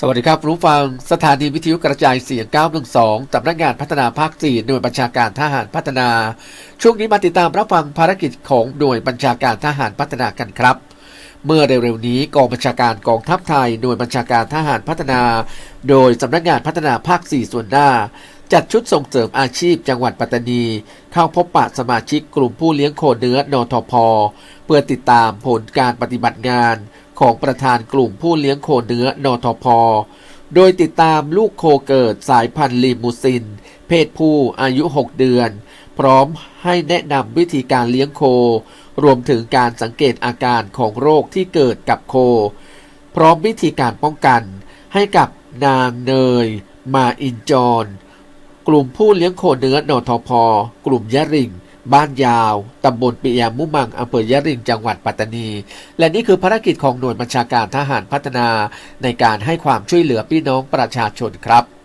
สวัสดีครับรู้ฟังสถานีวิทยุกระจายเสียง 912สำนักงานพัฒนาภาค 4 หน่วยบัญชาการทหารพัฒนา ช่วงนี้มาติดตามรับฟังภารกิจของหน่วยบัญชาการทหารพัฒนากันครับ เมื่อเร็วๆนี้กองบัญชาการกองทัพไทย หน่วยบัญชาการทหารพัฒนา โดยสำนักงานพัฒนาภาค 4 ส่วนหน้า จัดชุดส่งเสริมอาชีพจังหวัดปัตตานี เข้าพบปะสมาชิกกลุ่มผู้เลี้ยงโคเนื้อนทพเพื่อติดตามผลการปฏิบัติงาน ของประธานกลุ่มผู้เลี้ยงโคเนื้อนทพ โดยติดตามลูกโคเกิดสายพันธุ์ลีมูซิน เพศผู้อายุ 6 เดือน พร้อมให้แนะนำวิธีการเลี้ยงโค รวมถึงการสังเกตอาการของโรคที่เกิดกับโค พร้อมวิธีการป้องกัน ให้กับนางเนย มาอินจร กลุ่มผู้เลี้ยงโคเนื้อนทพ กลุ่มยะริง บ้านยาว ตำบลปิยามุมัง อำเภอยะริง จังหวัดปัตตานี และนี่คือภารกิจของหน่วยบัญชาการทหารพัฒนา ในการให้ความช่วยเหลือพี่น้องประชาชนครับ